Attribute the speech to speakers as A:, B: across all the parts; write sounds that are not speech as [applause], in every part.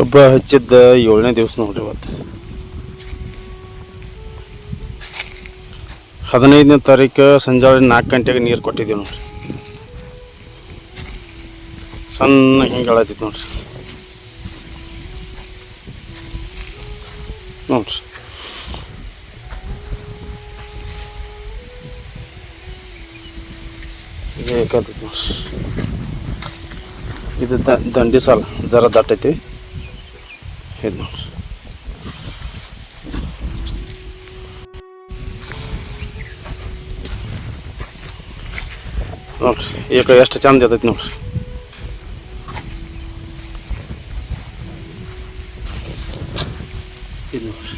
A: ಕಬ್ಬ ಹಚ್ಚಿದ್ದ ಏಳನೇ ದಿವಸ ನೋಡ್ರಿ ಇವತ್ತು. ಹದಿನೈದನೇ ತಾರೀಕು ಸಂಜೆ ನಾಲ್ಕು ಗಂಟೆಗೆ ನೀರು ಕೊಟ್ಟಿದ್ದೀವಿ ನೋಡ್ರಿ. ಸಣ್ಣ ಹಿಂಗೆ ಹೇಳತ್ತಿತ್ತು ನೋಡ್ರಿ. ನೋಡ್ರಿ. ಬೇಕಾದ ನೋಡ್ರಿ. ಇದು ದಂಡಿ ಸಾಲ, ಜರ ದಟ್ಟೈತಿ. ಇದು ನೋಡ್ರಿ ನೋಡ್ರಿ ಈಗ ಎಷ್ಟು ಚಂದ ಇರ್ತೈತಿ ನೋಡ್ರಿ ಇದು ನೋಡ್ರಿ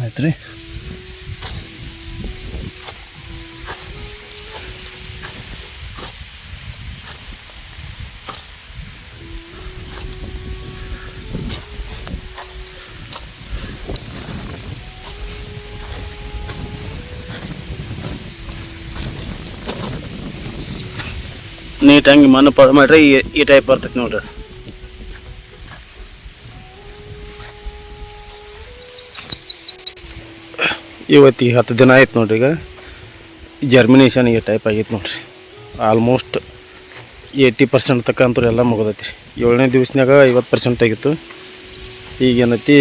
A: ಆಯ್ತು ರೀ ನೀಟಾಗಿ ಮಣ್ಣು ಪಡ ಮಾಡ್ರಿ ಈ- ಟೈಪ್ ಬರ್ತೈತಿ ನೋಡ್ರಿ. ಇವತ್ತಿಗೆ ಹತ್ತು ದಿನ ಆಯ್ತು ನೋಡ್ರಿ ಈಗ. ಜರ್ಮಿನೇಷನ್ ಈ ಟೈಪ್ ಆಗೈತೆ ನೋಡ್ರಿ. ಆಲ್ಮೋಸ್ಟ್ ಏಯ್ಟಿ ಪರ್ಸೆಂಟ್ ತಕ್ಕ ಅಂತೂ ಎಲ್ಲ ಮುಗಿದೈತಿ ಏಳನೇ ದಿವ್ಸನಾಗ ಐವತ್ತು ಪರ್ಸೆಂಟ್ ಆಗಿತ್ತು. ಈಗ ಏನೈತಿ?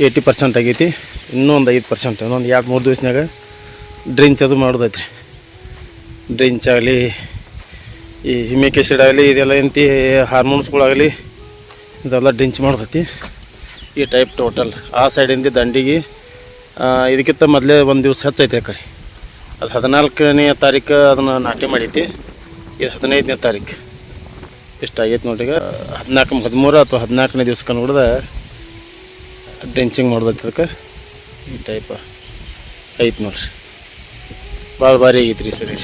A: ಏಯ್ಟಿ ಪರ್ಸೆಂಟ್ ಆಗೈತಿ. ಇನ್ನೂ ಒಂದು ಐದು ಪರ್ಸೆಂಟ್ ಇನ್ನೊಂದು ಎರಡು ಮೂರು ದಿವ್ಸನಾಗ ಡ್ರಿಂಚ್ ಅದು ಮಾಡೋದೈತಿ ರೀ ಡ್ರಿಂಚ್ ಆಗಲಿ ಈ ಹಿಮಿಕ್ ಸೈಡ್ ಆಗಲಿ, ಇದೆಲ್ಲ ಎಂತಿ ಹಾರ್ಮೋನ್ಸ್ಗಳಾಗಲಿ ಇದೆಲ್ಲ ಡಿಂಚ್ ಮಾಡ್ತೈತಿ. ಈ ಟೈಪ್ ಟೋಟಲ್ ಆ ಸೈಡಿಂದ ದಂಡಿಗೆ ಇದಕ್ಕಿಂತ ಮೊದಲೇ ಒಂದು ದಿವಸ ಹೆಚ್ಚೈತೆ ಆ ಕಡೆ. ಅದು ಹದಿನಾಲ್ಕನೇ ತಾರೀಕು ಅದನ್ನು ನಾಟಿ ಮಾಡೈತಿ. ಇದು ಹದಿನೈದನೇ ತಾರೀಕು ಇಷ್ಟು ಆಗೈತೆ ನೋಡ್ರಿ ಈಗ. ಹದಿನಾಲ್ಕು, ಹದಿಮೂರು ಅಥವಾ ಹದಿನಾಲ್ಕನೇ ದಿವ್ಸಕ್ಕೆ ನೋಡಿದ ಡೆಂಚಿಂಗ್ ಮಾಡ್ದೈತಿ ಅದಕ್ಕೆ. ಈ ಟೈಪ್ ಐತೆ ನೋಡ್ರಿ. ಭಾಳ ಭಾರಿ ಆಗೈತೆ ರೀ ಸರಿ.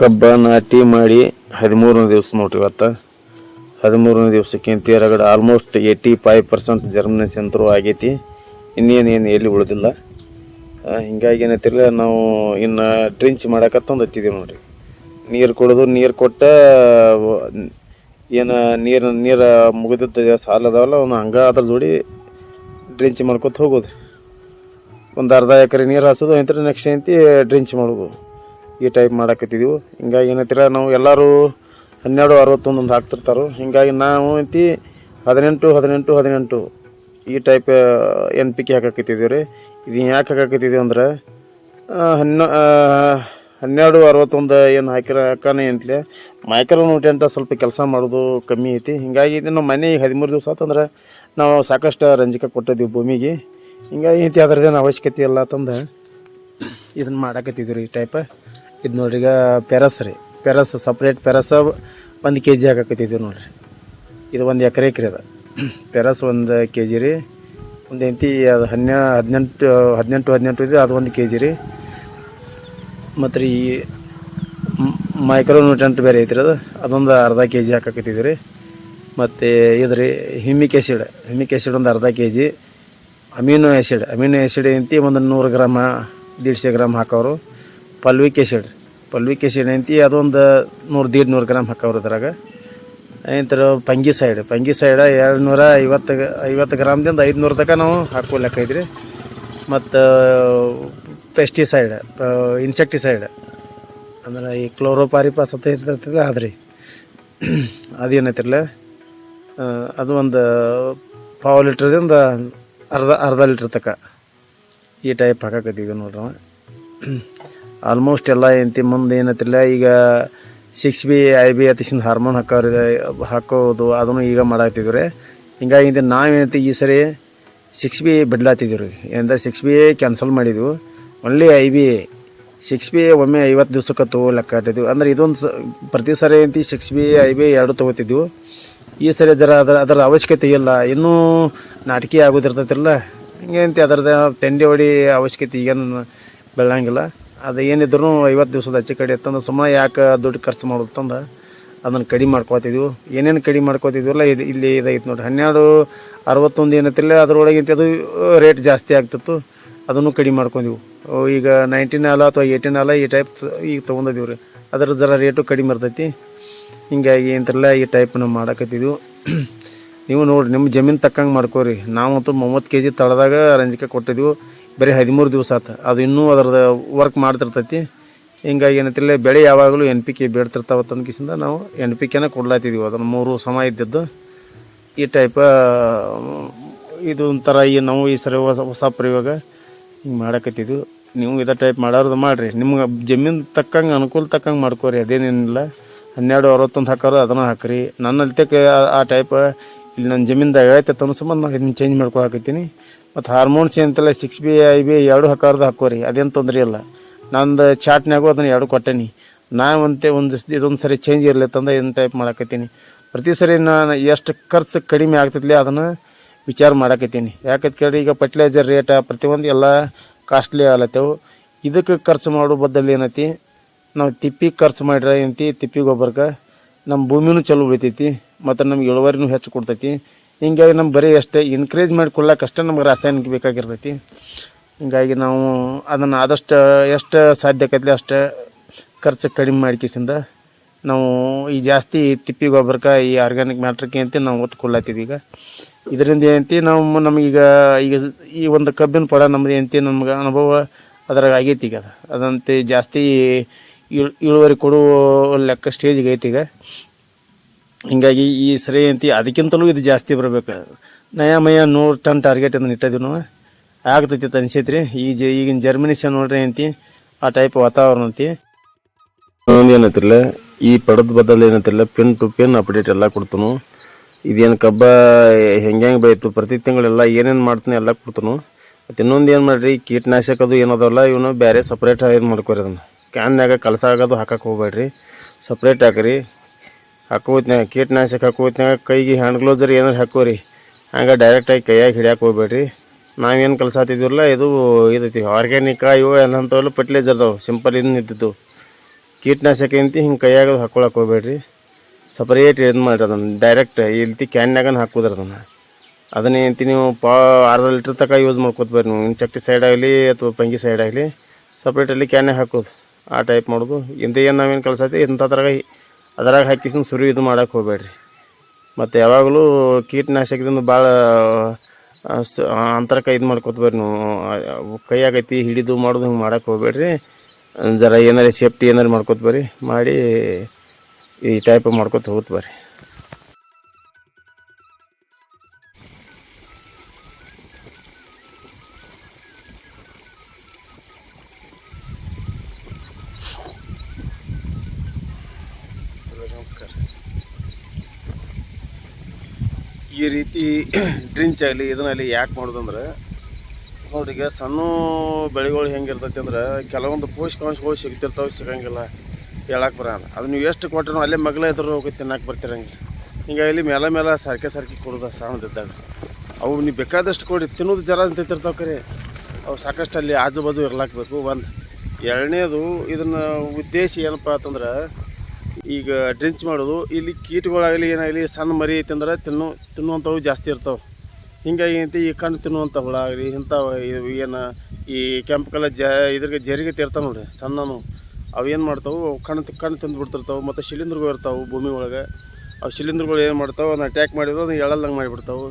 A: ಕಬ್ಬ ನಾಟಿ ಮಾಡಿ ಹದಿಮೂರನೇ ದಿವಸ ನೋಡ್ರಿ ಇವತ್ತು. ಹದಿಮೂರನೇ ದಿವಸಕ್ಕಿಂತ ಎರಗಡೆ almost eighty five percent germination ಅಂತರೂ ಆಗೈತಿ. ಇನ್ನೇನು ಏನು ಎಲ್ಲಿ ಉಳಿದಿಲ್ಲ. ಹಿಂಗಾಗಿ ಏನೈತಿರಲ್ಲ ನಾವು ಇನ್ನು ಡ್ರಿಂಚ್ ಮಾಡಕತ್ತಂದು ಹತ್ತಿದ್ದೀವಿ ನೋಡ್ರಿ. ನೀರು ಕುಡಿದು ನೀರು ಕೊಟ್ಟ ಏನು ನೀರು ನೀರು ಮುಗಿದಿದ್ದ ಸಾಲ ಅದಾವಲ್ಲ ಅವನು ಹಂಗೆ ಅದ್ರ ಜೋಡಿ ಡ್ರಿಂಚ್ ಮಾಡ್ಕೊತ ಹೋಗೋದು. ಒಂದು ಅರ್ಧ ಎಕರೆ ನೀರು ಹಾಸೋದು ಅಂತ ನೆಕ್ಸ್ಟ್ ಐತಿ ಡ್ರಿಂಚ್ ಮಾಡೋದು ಈ ಟೈಪ್ ಮಾಡಾಕತ್ತಿದ್ದೆವು ಹಿಂಗಾಗಿ ಏನಂತೀರ, ನಾವು ಎಲ್ಲರೂ ಹನ್ನೆರಡು ಅರವತ್ತೊಂದೊಂದು ಹಾಕ್ತಿರ್ತಾರೆ. ಹೀಗಾಗಿ ನಾವು ಐತಿ ಹದಿನೆಂಟು ಹದಿನೆಂಟು ಹದಿನೆಂಟು ಈ ಟೈಪ್ ಎನ್ ಪಿ ಕೆ ಹಾಕಾಕತ್ತಿದ್ದೀವಿ ರೀ. ಇದು ಯಾಕೆ ಹಾಕಾಕತ್ತಿದ್ದೀವಿ ಅಂದ್ರೆ ಹನ್ನ ಹನ್ನೆರಡು, ಅರವತ್ತೊಂದು ಏನು ಹಾಕಿರ ಹಾಕಾನೆ ಅಂತಲೇ ಮೈಕ್ರೋ ಅಂತ ಸ್ವಲ್ಪ ಕೆಲಸ ಮಾಡೋದು ಕಮ್ಮಿ ಐತಿ. ಹಿಂಗಾಗಿ ಇದು ನಮ್ಮ ಮನೆ ಹದಿಮೂರು ದಿವಸ ಆತಂದ್ರೆ ನಾವು ಸಾಕಷ್ಟು ರಂಜಕ ಕೊಟ್ಟಿದ್ದೀವಿ ಭೂಮಿಗೆ. ಹಿಂಗಾಗಿ ಐತಿ ಅದ್ರದ್ದೇನು ಅವಶ್ಯಕತೆ ಇಲ್ಲ ಅಂತಂದು ಇದನ್ನು ಮಾಡಾಕತ್ತಿದ್ವಿ ರೀ ಈ ಟೈಪ್ ಇದು ನೋಡ್ರಿ, ಈಗ ಪೆರಸ್ ರೀ. ಪೆರಸ್ ಸಪ್ರೇಟ್ ಪೆರಸ ಒಂದು ಕೆ ಜಿ ಹಾಕಕತ್ತಿದ್ವಿ ನೋಡ್ರಿ. ಇದು ಒಂದು ಎಕರೆ ರೀ ಅದ. ಪೆರಸ್ ಒಂದು ಕೆ ಜಿ ರೀ. ಒಂದು ಎಂತಿ ಅದು ಹನ್ನೆ, ಹದಿನೆಂಟು ಹದಿನೆಂಟು ಹದಿನೆಂಟು ಇದೆ ಅದು ಒಂದು ಕೆ ಜಿ ರೀ. ಮತ್ತು ರೀ ಮೈಕ್ರೋ ನ್ಯೂಟ್ರೆಂಟ್ ಬೇರೆ ಐತ್ರಿ ಅದು. ಅದೊಂದು ಅರ್ಧ ಕೆ ಜಿ ಹಾಕಕತ್ತಿದ್ವಿ ರೀ. ಮತ್ತು ಇದು ರೀ ಹಿಮಿಕ್ ಆ್ಯಸಿಡ್ ಹಿಮಿಕ್ ಆ್ಯಸಿಡ್ ಒಂದು ಅರ್ಧ K G amino acid amino acid ಎಂತಿ ಒಂದು ನೂರು ಗ್ರಾಮ, ದೀಡ್ಸೆ ಗ್ರಾಮ್ ಹಾಕೋರು ಪಲ್ವಿಕ್ ಆ್ಯಸಿಡ್ ಪಲ್ವಿಕ್ ಎಂತಿ ಅದೊಂದು ನೂರು ದೀಡ್ ನೂರು ಗ್ರಾಮ್ ಹಾಕೋರು ಅದ್ರಾಗ. ಸೈಡ್ ಪಂಗಿ ಸೈಡ ಎರಡು ನೂರ ಐವತ್ತು ಐವತ್ತು ಗ್ರಾಮ್ದಿಂದ ಐದುನೂರು ತನಕ ನಾವು ಹಾಕೋ ಇದ್ರಿ ಮತ್ತು ಪೆಸ್ಟಿಸೈಡ್ ಇನ್ಸೆಕ್ಟಿಸೈಡ್ ಅಂದ್ರೆ ಈ ಕ್ಲೋರೋಪಾರಿಪಾಸ್ ಅಂತ ಇರ್ತೈತಿಲ್ಲ ಅದ್ರಿ. ಅದೇನೈತಿರಲ್ಲ? ಅದು ಒಂದು ಪಾವು ಲೀಟ್ರದಿಂದ ಅರ್ಧ ಅರ್ಧ ಲೀಟ್ರ್ ತನಕ ಈ ಟೈಪ್ ಹಾಕಕತ್ತೀವಿ ನೋಡ್ರಿ. ಆಲ್ಮೋಸ್ಟ್ ಎಲ್ಲ ಎಂತಿ ಮುಂದೆ ಏನತ್ತಿಲ್ಲ ಈಗ ಸಿಕ್ಸ್ ಬಿ ಐ ಬಿ ಅತಿಶಿಂದ ಹಾರ್ಮೋನ್ ಹಾಕೋರು ಹಾಕೋದು, ಅದನ್ನು ಈಗ ಮಾಡಾಕ್ತಿದ್ವಿ ರೀ ಹಿಂಗಾಗಿ ನಾವೇನೈತಿ ಈ ಸರಿ ಸಿಕ್ಸ್ ಬಿ ಬಿಡ್ಲಾತಿದ್ದೀವಿ ರೀ ಏನಂದ್ರೆ ಸಿಕ್ಸ್ ಬಿ ಕ್ಯಾನ್ಸಲ್ ಮಾಡಿದ್ವು. Only I B six B ಒಮ್ಮೆ ಐವತ್ತು ದಿವ್ಸಕ್ಕೆ ತಗೋ ಲೆಕ್ಕ ಇಟ್ಟಿದ್ವಿ ಅಂದ್ರೆ ಇದೊಂದು ಸ, ಪ್ರತಿ ಸರಿ ಅಂತ ಸಿಕ್ಸ್ ಬಿ ಐ ಬಿ ಎರಡು ತೊಗೋತಿದ್ವು. ಈ ಸರಿ ಜರ ಅದರ ಅದರ ಅವಶ್ಯಕತೆ ಇಲ್ಲ. ಇನ್ನೂ ನಾಟಕಿ ಆಗೋದಿರ್ತೈತಿಲ್ಲ ಹಿಂಗೆ ಅಂತ ಅದರದ್ದು, ತೆಂಡಿ ಹೊಡಿ ಅವಶ್ಯಕತೆ ಈಗೇನು ಬೆಳಂಗಿಲ್ಲ ಅದು ಏನಿದ್ರು ಐವತ್ತು ದಿವಸದ ಹೆಚ್ಚು ಕಡೆ ಇತ್ತಂದ್ರೆ ಸುಮ್ಮನೆ ಯಾಕೆ ದುಡ್ಡು ಖರ್ಚು ಮಾಡುತ್ತಂದ್ರೆ ಅದನ್ನು ಕಡಿಮೆ ಮಾಡ್ಕೋತಿದ್ವು. ಏನೇನು ಕಡಿಮೆ ಮಾಡ್ಕೋತಿದ್ವಲ್ಲ, ಇದು ಇಲ್ಲಿ ಇದೈತೆ ನೋಡಿರಿ. ಹನ್ನೆರಡು, ಅರವತ್ತೊಂದು ಏನತ್ತಿಲ್ಲ, ಅದರೊಳಗಿಂತ ಅದು ರೇಟ್ ಜಾಸ್ತಿ ಆಗ್ತಿತ್ತು. ಅದನ್ನು ಕಡಿಮೆ ಮಾಡ್ಕೊಂಡಿವು ಈಗ ನೈನ್ಟೀನ್ ಅಲ್ಲ ಅಥವಾ ಏಯ್ಟೀನ್ ಅಲ್ಲ, ಈ ಟೈಪ್ ಈಗ ತೊಗೊಂಡಿದ್ದೀವಿ ರೀ ಅದ್ರ ಜರ ರೇಟು ಕಡಿಮೆ ಇರ್ತೈತಿ. ಹಿಂಗಾಗಿ ಇಂಥೆಲ್ಲ ಈ ಟೈಪ್ ನಾವು ಮಾಡಕತ್ತಿದ್ವು. ನೀವು ನೋಡಿರಿ, ನಿಮ್ಮ ಜಮೀನು ತಕ್ಕಂಗೆ ಮಾಡ್ಕೋರಿ. ನಾವಂತೂ ಮೂವತ್ತು ಕೆ ಜಿ ತಳದಾಗ ರಂಜಿಕೆ ಕೊಟ್ಟಿದ್ವು. ಬರೀ ಹದಿಮೂರು ದಿವಸ ಆತು. ಅದು ಇನ್ನೂ ಅದ್ರದ್ದು ವರ್ಕ್ ಮಾಡ್ತಿರ್ತೈತಿ. ಹಿಂಗಾಗಿ ಏನಂತಿಲ್ಲ ಬೆಳೆ ಯಾವಾಗಲೂ ಎನ್ ಪಿ ಕೆ ಬೇಡ್ತಿರ್ತಾವ ತಂದ್ಕಿಸಿಂದ ನಾವು ಎನ್ ಪಿ ಕೆನ ಕೊಡ್ಲಾತಿದ್ದೀವಿ ಅದನ್ನು ಮೂರು ಸಮ ಇದ್ದಿದ್ದು. ಈ ಟೈಪ ಇದು ಒಂಥರ ಈ ನಾವು ಈ ಸರಿ ಹೊಸ ಹೊಸ ಪ್ರಯೋಗ ಹಿಂಗೆ ಮಾಡಕತ್ತಿದ್ದು ನೀವು ಇದೇ ಟೈಪ್ ಮಾಡೋದು ಮಾಡಿರಿ. ನಿಮ್ಗೆ ಜಮೀನು ತಕ್ಕಂಗೆ, ಅನುಕೂಲ ತಕ್ಕಂಗೆ ಮಾಡ್ಕೋರಿ. ಅದೇನೇನಿಲ್ಲ. ಹನ್ನೆರಡು, ಅರವತ್ತೊಂದು ಹಾಕೋರು ಅದನ್ನು ಹಾಕ್ರಿ. ನನ್ನ ಅಲ್ತಕ್ಕೆ ಆ ಟೈಪ್ ಇಲ್ಲಿ ನನ್ನ ಜಮೀನ್ದಾಗ ಐತೆ ತನ್ನ ಸಂಬಂಧ ನಾನು ಇದನ್ನ ಚೇಂಜ್ ಮಾಡ್ಕೊಳಕತ್ತೀನಿ. ಮತ್ತು ಹಾರ್ಮೋನ್ಸ್ ಏನಂತಲ್ಲ ಸಿಕ್ಸ್ ಬಿ ಐ ಬಿ ಎರಡು ಹಾಕೋರ್ದು ಹಾಕೋರಿ, ಅದೇನು ತೊಂದರೆ ಇಲ್ಲ. ನಂದು ಚಾಟ್ನಾಗೂ ಅದನ್ನು ಎರಡು ಕೊಟ್ಟೇನಿ. ನಾವಂತೆ ಒಂದು ಇದೊಂದು ಸರಿ ಚೇಂಜ್ ಇರಲಿ ತಂದ ಇದನ್ನ ಟೈಪ್ ಮಾಡಕತ್ತೀನಿ. ಪ್ರತಿ ಸರಿ ನಾನು ಎಷ್ಟು ಖರ್ಚು ಕಡಿಮೆ ಆಗ್ತೈತಿ ಅದನ್ನು ವಿಚಾರ ಮಾಡಕತ್ತೀನಿ. ಯಾಕಂತ ಕೇಳಿ ಈಗ ಫರ್ಟಿಲೈಸರ್ ರೇಟ ಪ್ರತಿಯೊಂದು ಎಲ್ಲ ಕಾಸ್ಟ್ಲಿ ಆಗ್ಲತ್ತೇವು. ಇದಕ್ಕೆ ಖರ್ಚು ಮಾಡೋ ಬದ್ದಲ್ಲಿ ಏನೈತಿ? ನಾವು ತಿಪ್ಪಿ ಖರ್ಚು ಮಾಡಿರ ಏನತಿ? ತಿಪ್ಪಿ ಗೊಬ್ಬರಕ್ಕೆ ನಮ್ಮ ಭೂಮಿನೂ ಚಲೋ ಉಳಿತೈತಿ, ಮತ್ತು ನಮ್ಗೆ ಇಳುವರಿನೂ ಹೆಚ್ಚು ಕೊಡ್ತೈತಿ. ಹಿಂಗಾಗಿ ನಮ್ಮ ಬರೀ ಅಷ್ಟೇ ಇನ್ಕ್ರೀಸ್ ಮಾಡಿಕೊಳ್ಳೋಕೆ ಅಷ್ಟೇ ನಮ್ಗೆ ರಾಸಾಯನಿಕ ಬೇಕಾಗಿರ್ತೈತಿ. ಹಿಂಗಾಗಿ ನಾವು ಅದನ್ನು ಆದಷ್ಟು ಎಷ್ಟು ಸಾಧ್ಯ ಆಕೈತಿ ಅಷ್ಟು ಖರ್ಚು ಕಡಿಮೆ ಮಾಡ್ಕಿಸಿಂದ ನಾವು ಈ ಜಾಸ್ತಿ ತಿಪ್ಪಿ ಗೊಬ್ಬರಕ್ಕೆ ಈ ಆರ್ಗ್ಯಾನಿಕ್ ಮ್ಯಾಟ್ರಕ್ಕೆ ಅಂತ ನಾವು ಒತ್ತು ಕೊಡ್ಲತ್ತೀವಿ ಈಗ. ಇದರಿಂದ ಏನಂತಿ ನಾವು ನಮಗೀಗ ಈಗ ಈ ಒಂದು ಕಬ್ಬಿನ ಪಡ ನಮ್ದು ಏನಂತಿ ನಮ್ಗೆ ಅನುಭವ ಅದ್ರಾಗ ಆಗೈತಿ ಈಗ. ಅದು ಅದಂತೆ ಜಾಸ್ತಿ ಇಳ್ ಇಳುವರಿ ಕೊಡುವ ಲೆಕ್ಕ ಸ್ಟೇಜಿಗೆ ಐತಿ ಈಗ. ಹಿಂಗಾಗಿ ಈ ಸರಿ ಅಂತಿ ಅದಕ್ಕಿಂತಲೂ ಇದು ಜಾಸ್ತಿ ಬರಬೇಕು. ನಯಾಮಯ ನೂರು ಟನ್ ಟಾರ್ಗೆಟ್ ಅಂತ ಇಟ್ಟಿದ್ದೀವಿ ನಾವು. ಆಗ್ತೈತಿ ಅಂತ ರೀ ಈ ಜ, ಈಗಿನ ಜರ್ಮಿನೇಷನ್ ನೋಡ್ರಿ ಅಂತಿ, ಆ ಟೈಪ್ ವಾತಾವರಣ ಅಂತಿ. ಇನ್ನೊಂದು ಏನೈತಿಲ್ಲ ಈ ಪಡದ ಬದಲು ಏನೈತಿಲ್ಲ ಪಿನ್ ಟು ಪಿನ್ ಅಪ್ಡೇಟ್ ಎಲ್ಲ ಕೊಡ್ತನು. ಇದೇನು ಕಬ್ಬ ಹೆಂಗೆ ಹೆಂಗೆ ಬೆಳೀತು, ಪ್ರತಿ ತಿಂಗಳೆಲ್ಲ ಏನೇನು ಮಾಡ್ತಾನೆ ಎಲ್ಲ ಕೊಡ್ತನು. ಮತ್ತು ಇನ್ನೊಂದು ಏನು ಮಾಡಿರಿ, ಕೀಟನಾಶಕ ಅದು ಏನದಲ್ಲ, ಇವನು ಬೇರೆ ಸಪ್ರೇಟ್ ಇದು ಮಾಡ್ಕೊರಿ ಅದನ್ನು. ಕ್ಯಾನ್ನಾಗ ಕಲಸ ಆಗೋದು ಹಾಕಕ್ಕೆ ಹೋಗ್ಬೇಡ್ರಿ. ಸಪ್ರೇಟ್ ಹಾಕ್ರಿ. ಹಾಕೋತ್ನ್ಯಾಗ ಕೀಟನಾಶಕ ಹಾಕೋತ್ನಾಗ ಕೈಗೆ ಹ್ಯಾಂಡ್ ಗ್ಲೌಸರ್ ಏನಾರು ಹಾಕೋರಿ ಹಂಗೆ ಡೈರೆಕ್ಟಾಗಿ ಕೈಯಾಗಿ ಹಿಡಿಯಕ್ಕೆ ಹೋಗ್ಬೇಡ್ರಿ. ನಾವೇನು ಕಲ್ಸಾತಿದ್ವಲ್ಲ ಇದು ಇದೈತಿ ಆರ್ಗ್ಯಾನಿಕ ಇವು ಏನಂತವಲ್ಲ ಫರ್ಟಿಲೈಸರ್ದವು ಸಿಂಪಲ್ ಇದನ್ನ ಇದ್ದಿದ್ದು. ಕೀಟನಾಶಕ ಇಂತಿ ಹಿಂಗೆ ಕೈಯಾಗ ಹಾಕೊಳಕ್ಕೆ ಹೋಗ್ಬೇಡ್ರಿ. ಸಪ್ರೇಟ್ ಇದು ಮಾಡಿರಿ ಅದನ್ನು ಡೈರೆಕ್ಟ್ ಈ ರೀತಿ ಕ್ಯಾನ್ಯಾಗನ ಹಾಕೋದ್ರಿ ಅದನ್ನು. ಅದನ್ನೇ ಅಂತಿ ನೀವು ಪಾ ಅರ್ಧ ಲೀಟ್ರ್ ತನಕ ಯೂಸ್ ಮಾಡ್ಕೋತ ಬರ್ರಿ ನೀವು ಇನ್ಸೆಕ್ಟಿಸೈಡ್ ಆಗಲಿ ಅಥವಾ ಫಂಗಿಸೈಡ್ ಆಗಲಿ ಸಪ್ರೇಟಲ್ಲಿ ಕ್ಯಾನ್ಯಾಗ ಹಾಕೋದು. ಆ ಟೈಪ್ ಮಾಡೋದು. ಇಂಥ ಏನು ನಾವೇನು ಇಂಥ ಇಂಥದ್ರಾಗ ಅದ್ರಾಗ ಹಾಕಿಸಿನ ಸುರಿ ಇದು ಮಾಡೋಕೆ ಹೋಗ್ಬೇಡ್ರಿ. ಮತ್ತು ಯಾವಾಗಲೂ ಕೀಟನಾಶಕದಿಂದ ಭಾಳ ಅಂತರಕ ಇದು ಮಾಡ್ಕೊತ ಬರ್ರಿ ನೀವು ಕೈಯಾಗೈತಿ ಹಿಡಿದು ಮಾಡೋದು ಹಿಂಗೆ ಮಾಡೋಕೆ ಹೋಗ್ಬೇಡ್ರಿ. ಜರ ಏನಾರ ಸೇಫ್ಟಿ ಏನಾರು ಮಾಡ್ಕೊತ ಬರ್ರಿ ಮಾಡಿ ಈ ಟೈಪ್ ಮಾಡ್ಕೊತ ಹೋಗ್ತ ಬರ್ರಿ. ಈ ರೀತಿ [clears throat] ಡ್ರಿಂಚ್ ಆಗಲಿ ಇದನ್ನಲ್ಲಿ ಯಾಕೆ ಮಾಡೋದಂದ್ರೆ ನೋಡ್ರಿ ಈಗ ಸಣ್ಣ ಬೆಳೆಗಳು ಹೆಂಗಿರ್ತೈತಿ ಅಂದ್ರೆ, ಕೆಲವೊಂದು ಪೋಷಕಾಂಶಗಳು ಸಿಗ್ತಿರ್ತಾವೆ, ಸಿಗಂಗಿಲ್ಲ ಹೇಳಕ್ಕೆ ಬರೋಲ್ಲ. ಅದು ನೀವು ಎಷ್ಟು ಕೊಟ್ಟರು ಅಲ್ಲೇ ಮಗಲ ಎದುರು ಹೋಗಿ ತಿನ್ನಕ್ಕೆ ಬರ್ತಿರಂಗಿಲ್ಲ ಹಿಂಗಾಗಿ ಮೇಲೆ ಮೇಲೆ ಸರ್ಕೆ ಸರ್ಕೆ ಕೊಡೋದು ಸಾಣದಿದ್ದಾಗ ಅವು ನೀವು ಬೇಕಾದಷ್ಟು ಕೊಡಿ, ತಿನ್ನೋದು ಜರ ಅಂತಿರ್ತಾವೆ ಕರೆ. ಅವು ಸಾಕಷ್ಟು ಅಲ್ಲಿ ಆಜು ಬಾಜು ಇರ್ಲಾಕ್ಬೇಕು ಒಂದು ಎರಡನೇದು ಇದನ್ನು ಉದ್ದೇಶ ಏನಪ್ಪ ಅಂತಂದ್ರೆ ಈಗ ಡ್ರಿಂಚ್ ಮಾಡೋದು, ಇಲ್ಲಿ ಕೀಟಗಳಾಗಲಿ ಏನಾಗಲಿ ಸಣ್ಣ ಮರಿ ಐತೆ ಅಂದ್ರೆ ತಿನ್ನು, ತಿನ್ನುವಂಥವು ಜಾಸ್ತಿ ಇರ್ತಾವೆ. ಹಿಂಗಾಗಿ ಏನೈತಿ ಈ ಕಣ್ಣು ತಿನ್ನುವಂಥ ಹುಳ ಆಗಲಿ ಇಂಥವು ಏನು ಈ ಕೆಂಪು ಕಲರ್ ಜ ಇದ್ರಿಗೆ ಜರಿಗೆ ತಿರ್ತಾವೆ ನೋಡಿರಿ, ಸಣ್ಣನು. ಅವು ಏನು ಮಾಡ್ತಾವೆ, ಅವು ಕಣ್ಣು ಕಣ್ಣು ತಿಂದು ಬಿಡ್ತಿರ್ತಾವೆ, ಮತ್ತು ಶಿಲೀಂಧ್ರಗಳು ಇರ್ತಾವೆ ಭೂಮಿ ಒಳಗೆ. ಅವು ಶಿಲೀಂಧ್ರಗಳು ಏನು ಮಾಡ್ತಾವೆ, ಅದನ್ನ ಅಟ್ಯಾಕ್ ಮಾಡಿದ್ರು, ಅದನ್ನ ಎಳಲ್ದಂಗೆ ಮಾಡಿಬಿಡ್ತಾವೆ.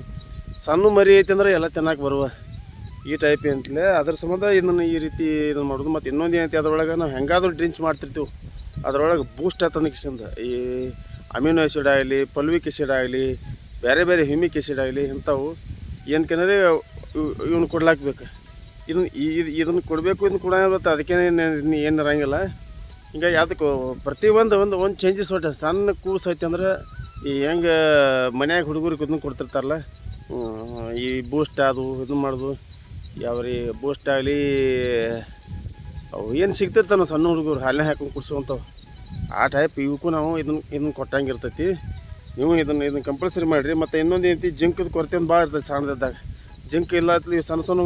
A: ಸಣ್ಣ ಮರಿ ಐತೆ ಅಂದ್ರೆ ಎಲ್ಲ ತಿನ್ನಕ್ಕೆ ಬರುವ. ಈ ಟೈಪ್ ಅಂತಲೇ, ಅದ್ರ ಸಂಬಂಧ ಇದನ್ನು ಈ ರೀತಿ ಇದನ್ನು ಮಾಡೋದು. ಮತ್ತು ಇನ್ನೊಂದು ಏನೈತಿ ಅದರೊಳಗೆ, ನಾವು ಹೆಂಗಾದ್ರೂ ಡ್ರಿಂಚ್ ಮಾಡ್ತಿರ್ತೀವಿ. ಅದ್ರೊಳಗೆ ಬೂಸ್ಟ್ ಆತನಕಿಸಿಂದ ಈ ಅಮಿನೋ ಆ್ಯಸಿಡ್ ಆಗಲಿ, ಪಲ್ವಿಕ್ ಆ್ಯಸಿಡ್ ಆಗಲಿ, ಬೇರೆ ಬೇರೆ ಹ್ಯೂಮಿಕ್ ಆ್ಯಸಿಡ್ ಆಗಲಿ ಇಂಥವು ಏನಕ್ಕಂದ್ರೆ ಇವನು ಕೊಡ್ಲಾಕ್ಬೇಕು. ಇದನ್ನು ಇದನ್ನು ಕೊಡಬೇಕು ಇದನ್ನು ಕೊಡ ಬರ್ತದೆ ಏನು ಇರಂಗಿಲ್ಲ. ಹಿಂಗಾಗಿ ಅದಕ್ಕೆ ಪ್ರತಿಯೊಂದು ಒಂದು ಒಂದು ಚೇಂಜಸ್ ಹೊಟ್ಟೆ ಸಣ್ಣ ಕೂಸು ಐತೆ ಅಂದ್ರೆ ಈ ಹೆಂಗೆ ಮನ್ಯಾಗ ಹುಡುಗರಿಗೆ ಇದನ್ನು ಕೊಡ್ತಿರ್ತಾರಲ್ಲ ಈ ಬೂಸ್ಟ್ ಅದು ಇದನ್ನು ಮಾಡೋದು. ಯಾವ ರೀ ಬೂಸ್ಟ್ ಆಗಲಿ ಅವು ಏನು ಸಿಗ್ತಿರ್ತಾನ ಸಣ್ಣ ಹುಡುಗರು ಹಾಲಿನ ಹಾಕೊಂಡು ಕುಡಿಸುವಂಥವು ಆ ಟೈಪ್ ಇವಕ್ಕೂ ನಾವು ಇದನ್ನು ಇದನ್ನು ಕೊಟ್ಟಂಗಿರ್ತೈತಿ ನೀವು ಇದನ್ನು ಇದನ್ನು ಕಂಪಲ್ಸರಿ ಮಾಡಿರಿ. ಮತ್ತು ಇನ್ನೊಂದು ಏನೈತಿ ಜಿಂಕದ ಕೊರತೆ ಒಂದು ಭಾಳ ಇರ್ತೈತಿ ಸಣ್ಣದಿದ್ದಾಗ ಜಿಂಕ್ ಇಲ್ಲ ಅಂತಲಿ ಸಣ್ಣ ಸಣ್ಣ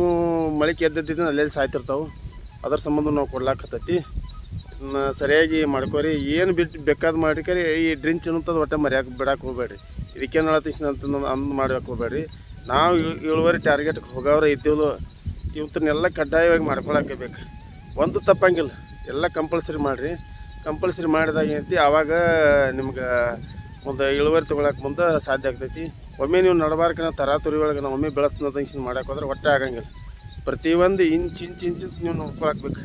A: ಮಳಿಕೆ ಎದ್ದಿದ್ದು ಅಲ್ಲೆಲ್ಲಿ ಸಾಯ್ತಿರ್ತಾವೆ. ಅದ್ರ ಸಂಬಂಧ ನಾವು ಕೊಡ್ಲಾಕತ್ತೈತಿ. ಸರಿಯಾಗಿ ಮಾಡ್ಕೋರಿ. ಏನು ಬಿಟ್ಟು ಬೇಕಾದ ಮಾಡಿಕರಿ ಈ ಡ್ರಿಂಚ್ ಅನ್ನೋದು ಒಟ್ಟೆ ಮರ್ಯಾಕೆ ಬಿಡಕ್ಕೆ ಹೋಗ್ಬೇಡ್ರಿ. ಇದಕ್ಕೇನು ಹೇಳತ್ತೀಸ್ ಅಂತ ಅಂದ್ ಮಾಡಕ್ಕೆ ಹೋಗ್ಬೇಡ್ರಿ. ನಾವು ಇಳ್- ಇಳುವರಿ ಟಾರ್ಗೆಟ್ಗೆ ಹೋಗೋರ ಇದ್ದೀವಲ್ಲ ಇವತ್ತನ್ನೆಲ್ಲ ಕಡ್ಡಾಯವಾಗಿ ಮಾಡ್ಕೊಳಕ್ಕೆ ಬೇಕು ಒಂದು ತಪ್ಪಂಗಿಲ್ಲ. ಎಲ್ಲ ಕಂಪಲ್ಸರಿ ಮಾಡಿರಿ. ಕಂಪಲ್ಸರಿ ಮಾಡಿದಾಗ ಏನೈತಿ ಆವಾಗ ನಿಮ್ಗೆ ಒಂದು ಇಳುವರಿ ತೊಗೊಳಕ್ಕೆ ಮುಂದೆ ಸಾಧ್ಯ ಆಗ್ತೈತಿ. ಒಮ್ಮೆ ನೀವು ನಡಬಾರ್ಕನ ತರಾತುರಿ ಒಳಗೆ ನಾವು ಒಮ್ಮೆ ಬೆಳೆಸ್ನ ಇಂಚಿನ ಮಾಡಕ್ಕೆ ಹೋದ್ರೆ ಒಟ್ಟೆ ಆಗಂಗಿಲ್ಲ. ಪ್ರತಿಯೊಂದು ಇಂಚ್ ಇಂಚ್ ಇಂಚ್ ನೀವು ನೋಡ್ಕೊಳಕ್ಬೇಕು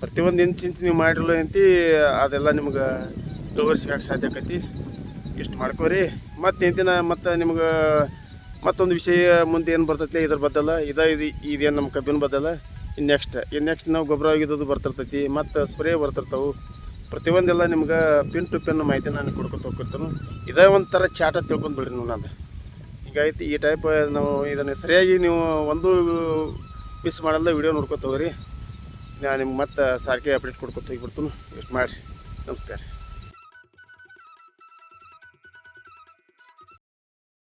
A: ಪ್ರತಿಯೊಂದು ಇಂಚ್ ಇಂಚ್ ನೀವು ಮಾಡಿರಲ್ಲ ಅಂತಿ ಅದೆಲ್ಲ ನಿಮ್ಗೆ ಇಳುವರಿ ಸಿಗಕ್ಕೆ ಸಾಧ್ಯ ಆಕೈತಿ. ಇಷ್ಟು ಮಾಡ್ಕೋರಿ. ಮತ್ತು ಇಂತಿನ ಮತ್ತು ನಿಮ್ಗೆ ಮತ್ತೊಂದು ವಿಷಯ ಮುಂದೆ ಏನು ಬರ್ತೈತಿ, ಇದ್ರ ಬದಲ ಇದ ಇದು ಇದೇನು ನಮ್ಮ ಕಬ್ಬಿನ ಬದ್ದಲ್ಲ. ಇನ್ನು ನೆಕ್ಸ್ಟ್ ಇನ್ನು ನೆಕ್ಸ್ಟ್ ನಾವು ಗೊಬ್ಬರ ಆಗಿದ್ದು ಬರ್ತಿರ್ತೈತಿ, ಮತ್ತು ಸ್ಪ್ರೇ ಬರ್ತಿರ್ತಾವೆ. ಪ್ರತಿಯೊಂದೆಲ್ಲ ನಿಮ್ಗೆ ಪಿನ್ ಟು ಪಿನ್ ಮಾಹಿತಿ ನಾನು ಕೊಡ್ಕೊತ ಹೋಗ್ತಿರ್ತೀನಿ. ಇದೇ ಒಂಥರ ಚಾಟ ತಿಳ್ಕೊಂಡು ಬಿಡ್ರಿ ನೀವು ನಾನು. ಹೀಗಾಯ್ತು ಈ ಟೈಪ್ ನಾವು ಇದನ್ನು ಸರಿಯಾಗಿ ನೀವು ಒಂದು ಮಿಸ್ ಮಾಡಲ್ಲ ವೀಡಿಯೋ ನೋಡ್ಕೊತ ಹೋಗ್ರಿ. ನಾನು ನಿಮ್ಗೆ ಮತ್ತೆ ಸಾರಿಗೆ ಅಪ್ಡೇಟ್ ಕೊಡ್ಕೊತ ಹೋಗಿಬಿಡ್ತೀನಿ. ಇಷ್ಟು ಮಾಡಿರಿ. ನಮಸ್ಕಾರ.